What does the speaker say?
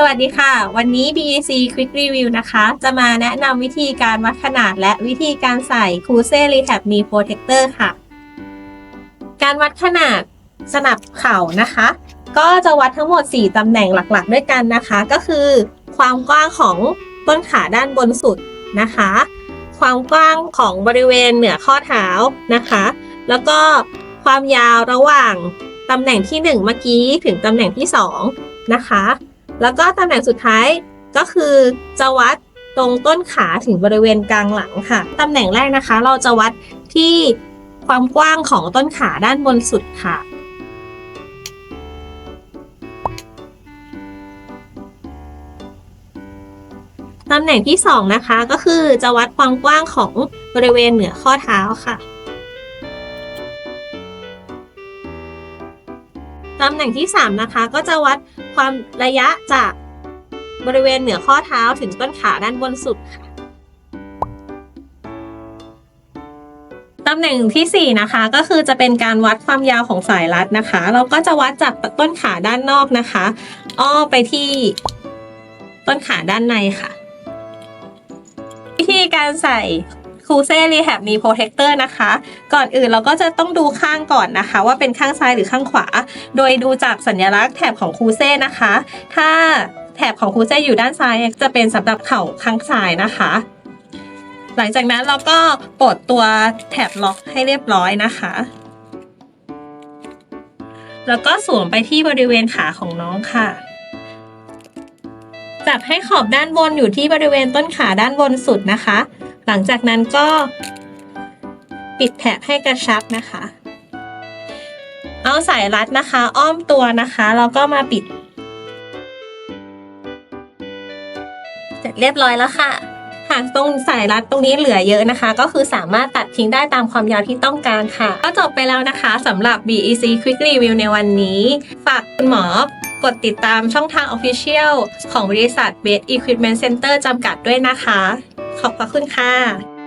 สวัสดีค่ะ วันนี้ BAC Quick Review นะคะ จะมาแนะนำวิธีการวัดขนาดและวิธีการใส่ c u s e Rehab Knee Protector ค่ะ การวัดขนาดสนับเข่านะคะ ก็จะวัดทั้งหมด 4 ตำแหน่งหลักๆ ด้วยกันนะคะ ก็คือ ความกว้างของต้นขาด้านบนสุดนะคะ ความกว้างของบริเวณเหนือข้อเท้านะคะ แล้วก็ความยาวระหว่างตำแหน่งที่ 1 เมื่อกี้ถึงตำแหน่งที่ 2 นะคะ แล้วก็ตำแหน่งสุดท้ายก็คือจะวัดตรงต้นขาถึงบริเวณกลางหลังค่ะ ตำแหน่งแรกนะคะ เราจะวัดที่ความกว้างของต้นขาด้านบนสุดค่ะ ตำแหน่งที่สองนะคะ ก็คือจะวัดความกว้างของบริเวณเหนือข้อเท้าค่ะ ตำแหน่งที่ 3 นะคะ ก็จะวัดความระยะจากบริเวณเหนือข้อเท้าถึงต้นขาด้านบนสุดค่ะตำแหน่งทีสี่ 4 นะคะ ก็คือจะเป็นการวัดความยาวของสายรัดนะคะ เราก็จะวัดจากต้นขาด้านนอกนะคะ อ้อไปที่ต้นขาด้านในค่ะ วิธีการใส่ คูเซ่รีแฮบมีโปรเทคเตอร์นะคะ ก่อนอื่นเราก็จะต้องดูข้างก่อนนะคะ ว่าเป็นข้างซ้ายหรือข้างขวา โดยดูจากสัญลักษณ์แถบของคูเซ่นะคะ ถ้าแถบของคูเซ่อยู่ด้านซ้ายจะเป็นสำหรับเข่าข้างซ้ายนะคะ หลังจากนั้นเราก็ปลดตัวแถบล็อกให้เรียบร้อยนะคะ แล้วก็สวมไปที่บริเวณขาของน้องค่ะจับให้ขอบด้านบนอยู่ที่บริเวณต้นขาด้านบนสุดนะคะ หลังจากนั้นก็ปิดแถบให้กระชับนะคะ เอาสายรัดนะคะ อ้อมตัวนะคะแล้วก็มาปิด เสร็จเรียบร้อยแล้วค่ะ หากตรงสายรัดตรงนี้เหลือเยอะนะคะ ก็คือสามารถตัดทิ้งได้ตามความยาวที่ต้องการค่ะ ก็จบไปแล้วนะคะสำหรับ BEC Quick Review ในวันนี้ ฝากคุณหมอกดติดตามช่องทาง Official ของบริษัท Best Equipment Center จำกัดด้วยนะคะ ขอบพระคุณค่ะ